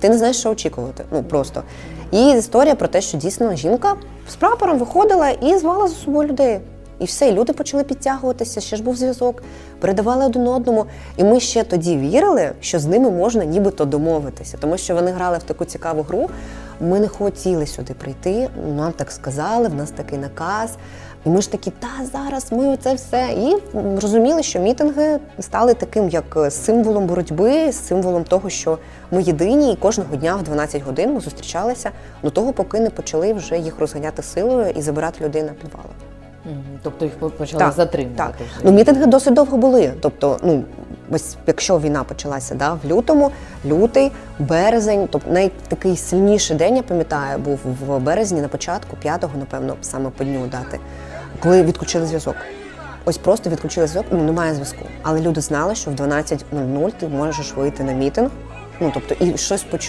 Ти не знаєш, що очікувати. Ну просто. І історія про те, що дійсно жінка з прапором виходила і звала за собою людей. І все, і люди почали підтягуватися, ще ж був зв'язок, передавали один одному. І ми ще тоді вірили, що з ними можна нібито домовитися, тому що вони грали в таку цікаву гру. Ми не хотіли сюди прийти. Нам так сказали, в нас такий наказ. І ми ж такі, та зараз ми це все. І розуміли, що мітинги стали таким як символом боротьби, символом того, що ми єдині, і кожного дня в 12 годин ми зустрічалися до того, поки не почали вже їх розганяти силою і забирати людей на підвали. Тобто їх по- почали затримувати. Так. вже. Ну, мітинги досить довго були. Тобто, ну ось якщо війна почалася да, в лютому, лютий, березень, тобто найтакий сильніший день, я пам'ятаю, був в березні на початку, 5-го, напевно, саме по дню дати, коли відключили зв'язок. Ось просто відключили зв'язок, ну немає зв'язку. Але люди знали, що в 12.00 ти можеш вийти на мітинг, ну тобто і щось почути.